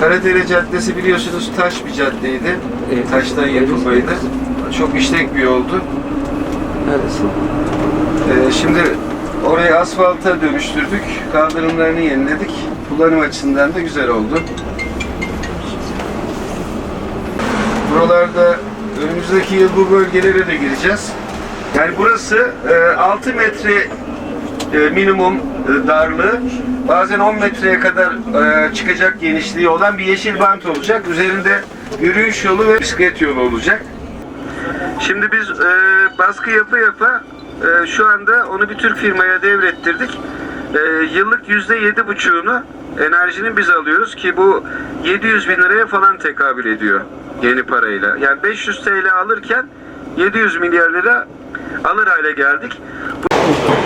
Karadere Caddesi biliyorsunuz taş bir caddeydi. Evet. Taştan yapılmaydı. Çok işlek bir yoldu. Neresi? Ee, şimdi orayı asfalta dönüştürdük. Kaldırımlarını yeniledik. Kullanım açısından da güzel oldu. Buralarda önümüzdeki yıl bu bölgelere de gireceğiz. Yani burası e, 6 metre e, minimum e, darlığı, bazen 10 metreye kadar e, çıkacak genişliği olan bir yeşil bant olacak. Üzerinde yürüyüş yolu ve bisiklet yolu olacak. Şimdi biz baskı yapa yapa şu anda onu bir Türk firmaya devrettirdik. Yıllık yüzde yedi buçuğunu enerjinin biz alıyoruz ki bu 700 bin liraya falan tekabül ediyor yeni parayla. Yani 500 TL alırken 700 milyar lira alır hale geldik. Nasıl?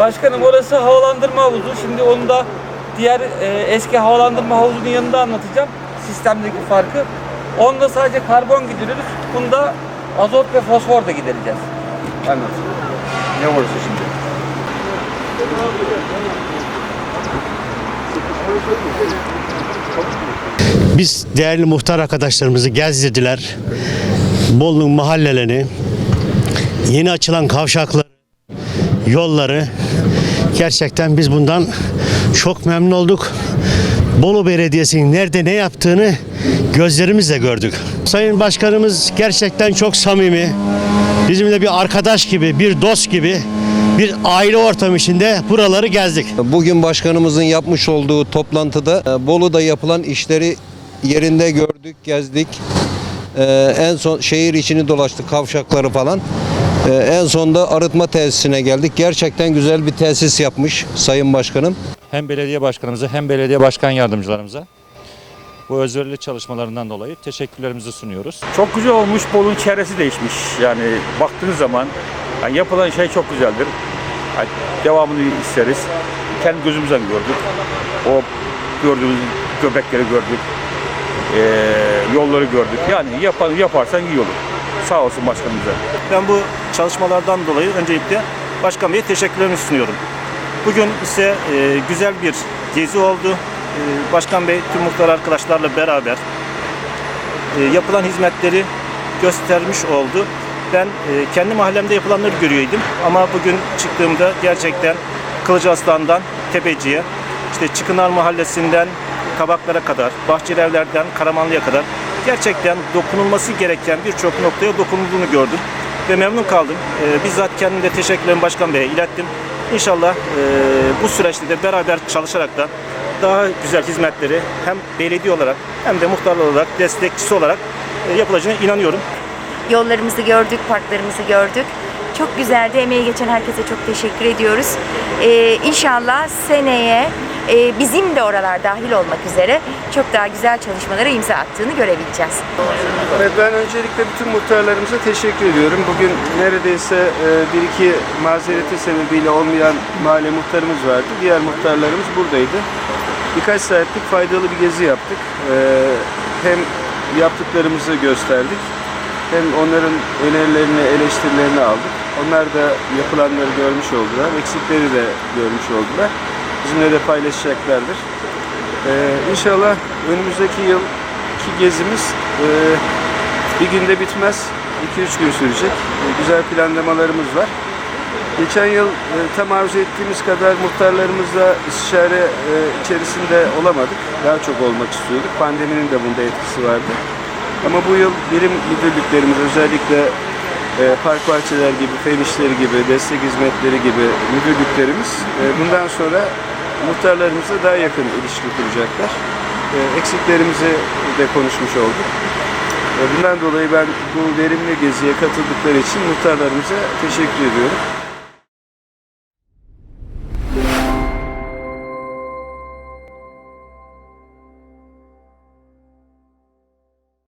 Başkanım orası havalandırma havuzu. Şimdi onu da diğer e, eski havalandırma havuzunun yanında anlatacağım. Sistemdeki farkı. Onda sadece karbon gideriyoruz. Bunda azot ve fosfor da gidereceğiz. Anlat. Ne orası şimdi? Biz değerli muhtar arkadaşlarımızı gezdirdiler. Bolu'nun mahallelerini, yeni açılan kavşakları, yolları gerçekten biz bundan çok memnun olduk. Bolu Belediyesi'nin nerede ne yaptığını gözlerimizle gördük. Sayın Başkanımız gerçekten çok samimi. Bizimle bir arkadaş gibi, bir dost gibi bir aile ortamı içinde buraları gezdik. Bugün başkanımızın yapmış olduğu toplantıda e, Bolu'da yapılan işleri yerinde gördük, gezdik. E, En son şehir içini dolaştık, kavşakları falan. E, En sonda arıtma tesisine geldik. Gerçekten güzel bir tesis yapmış Sayın Başkanım. hem belediye başkanımıza hem belediye başkan yardımcılarımıza bu özverili çalışmalarından dolayı teşekkürlerimizi sunuyoruz. Çok güzel olmuş. Bolu'nun çevresi değişmiş. Yani baktığınız zaman yani yapılan şey çok güzeldir. Yani devamını isteriz. Kendi gözümüzden gördük. O gördüğümüz göbekleri gördük. Ee, yolları gördük. Yani yapan, yaparsan iyi olur. Sağ olsun başkanımıza. Ben bu çalışmalardan dolayı öncelikle Başkan Bey'e teşekkürlerimi sunuyorum. Bugün ise e, güzel bir gezi oldu. E, Başkan Bey tüm muhtar arkadaşlarla beraber e, yapılan hizmetleri göstermiş oldu. Ben e, kendi mahallemde yapılanları görüyordum ama bugün çıktığımda gerçekten Kılıcıaslan'dan Tepeci'ye, işte Çıkınar Mahallesi'nden Kabaklara kadar, Bahçeli Evler'den Karamanlı'ya kadar gerçekten dokunulması gereken birçok noktaya dokunulduğunu gördüm ve memnun kaldım. E, bizzat kendim de teşekkürlerimi Başkan Bey'e ilettim. İnşallah e, bu süreçte de beraber çalışarak da daha güzel hizmetleri hem belediye olarak hem de muhtarlar olarak destekçisi olarak e, yapılacağına inanıyorum. Yollarımızı gördük, parklarımızı gördük. Çok güzeldi. Emeği geçen herkese çok teşekkür ediyoruz. Ee, inşallah seneye e, bizim de oralar dahil olmak üzere çok daha güzel çalışmalara imza attığını görebileceğiz. Evet ben öncelikle bütün muhtarlarımıza teşekkür ediyorum. Bugün neredeyse e, bir iki mazereti sebebiyle olmayan mahalle muhtarımız vardı. Diğer muhtarlarımız buradaydı. Birkaç saatlik faydalı bir gezi yaptık. E, hem yaptıklarımızı gösterdik hem onların önerilerini, eleştirilerini aldık. Onlar da yapılanları görmüş oldular, eksikleri de görmüş oldular. Bizimle de paylaşacaklardır. Ee, inşallah önümüzdeki yılki gezimiz e, bir günde bitmez. 2-3 gün sürecek. E, güzel planlamalarımız var. Geçen yıl e, tam arzu ettiğimiz kadar muhtarlarımızla istişare e, içerisinde olamadık. Daha çok olmak istiyorduk. Pandeminin de bunda etkisi vardı. Ama bu yıl birim müdürlüklerimiz özellikle park bahçeler gibi, fen gibi, destek hizmetleri gibi müdürlüklerimiz e, bundan sonra muhtarlarımızla daha yakın ilişki kuracaklar. E, eksiklerimizi de konuşmuş olduk. E, bundan dolayı ben bu verimli geziye katıldıkları için muhtarlarımıza teşekkür ediyorum.